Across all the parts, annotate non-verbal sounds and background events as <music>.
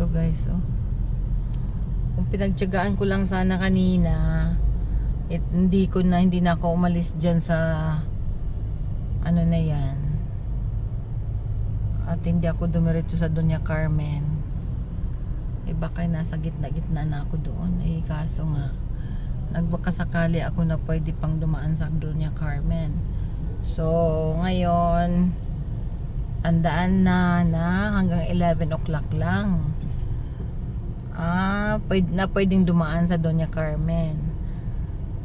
Ito guys, oh. Kung pinagtyagaan ko lang sana kanina, it, hindi ko na, hindi na ako umalis dyan sa ano na yan. At hindi ako dumiretso sa Doña Carmen. Eh baka nasa gitna-gitna na ako doon. Eh kaso nga, nagbakasakali ako na pwede pang dumaan sa Doña Carmen. So, ngayon, andaan na na hanggang 11 o'clock lang. Ah, pwede, na pwedeng dumaan sa Doña Carmen.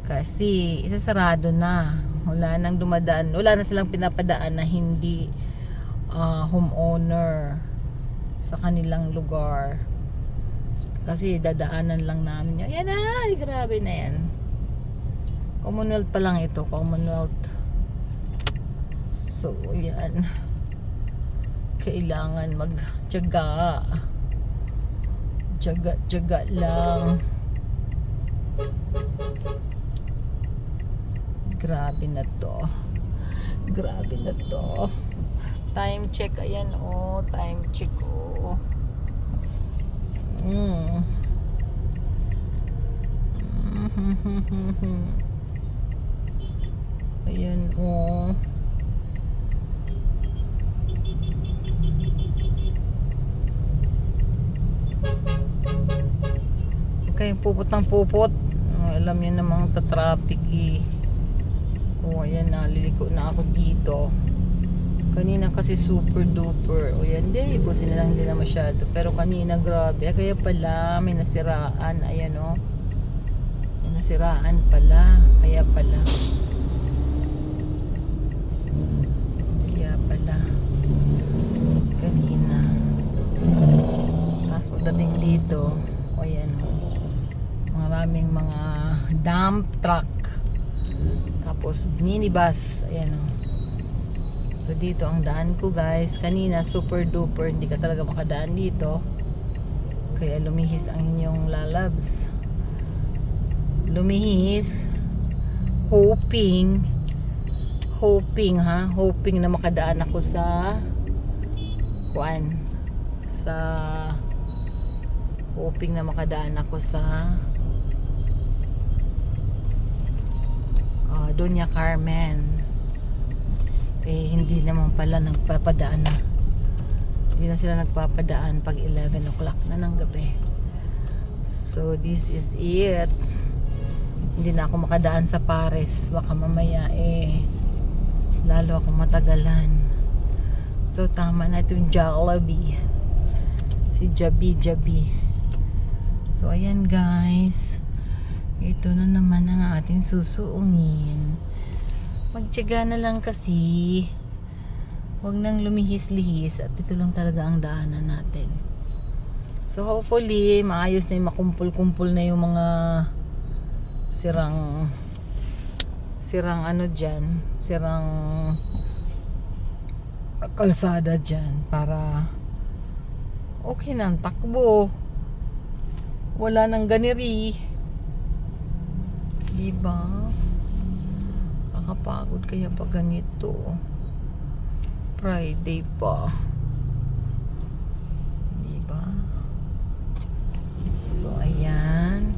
Kasi isasarado na. Wala nang dumadaan. Wala na silang pinapadaan na hindi ah, homeowner sa kanilang lugar. Kasi dadaanan lang namin. Yan ay, grabe na yan. Commonwealth pa lang ito, Commonwealth. So, yan. Kailangan magtyaga. Tyaga-tyaga lang. Grabe na to. Grabe na to. Time check. Ayan, oh. Time check, oh. Mm. <laughs> Ayan, oh. Huwag kayong pupot ng pupot. Ah, alam niyo namang ta-traffic eh. Oh, ayan na. Liliko na ako dito. Kanina kasi super duper. O yan, di. Buti na lang hindi na masyado. Pero kanina grabe. Kaya pala may nasiraan. Ayan o. May nasiraan pala. Kaya pala. Kaya pala. Kanina. Tapos pagdating dito. O yan o. Maraming mga dump truck. Tapos minibus. Ayan o. So dito ang daan ko guys. Kanina super duper hindi ka talaga makadaan dito. Kaya lumihis ang inyong lalabs. Lumihis hoping hoping ha, hoping na makadaan ako sa kuan sa hoping na makadaan ako sa uh, Doña Carmen. Eh hindi naman pala nagpapadaan na. Hindi na sila nagpapadaan pag 11 o'clock na ng gabi. So this is it. Hindi na ako makadaan sa Pares baka mamaya eh lalo ako matagalan. So tama na itong Jollibee. Si Jabi Jabi. So ayan guys ito na naman ang ating susuungin. Magtyaga na lang kasi. Huwag nang lumihis-lihis at ito lang talaga ang daanan natin. So hopefully maayos na yung makumpul-kumpul na yung mga sirang sirang ano dyan sirang kalsada dyan para okay na ang takbo. Wala nang ganiri diba? Nakakapagod kaya pag ganito. Friday pa. Diba? So ayan.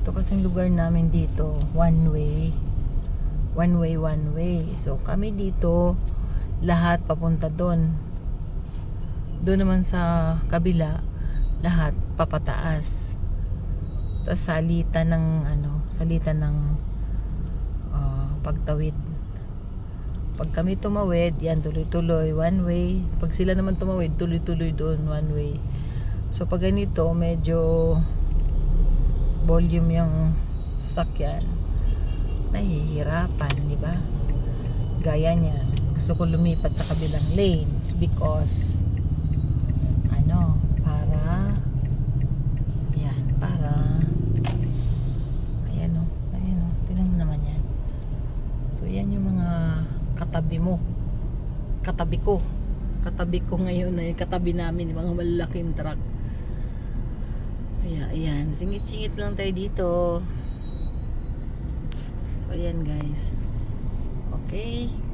Ito kasing lugar namin dito. One way. One way one way. So kami dito lahat papunta doon. Doon naman sa kabila lahat papataas tapos salita ng ano salita ng ah, pagtawid. Pag kami tumawid yan tuloy-tuloy one way. Pag sila naman tumawid tuloy-tuloy doon one way. So pag ganito medyo volume yung sasakyan. Nahihirapan di ba? Gaya niya gusto ko lumipat sa kabilang lanes because ano para yan para ayan o ayan o tinan mo naman yan so yan yung mga katabi mo. Katabi ko. Katabi ko ngayon ay katabi namin mga malalaking truck. Kaya ayan. Singit-singit lang tayo dito. So ayan guys. Okay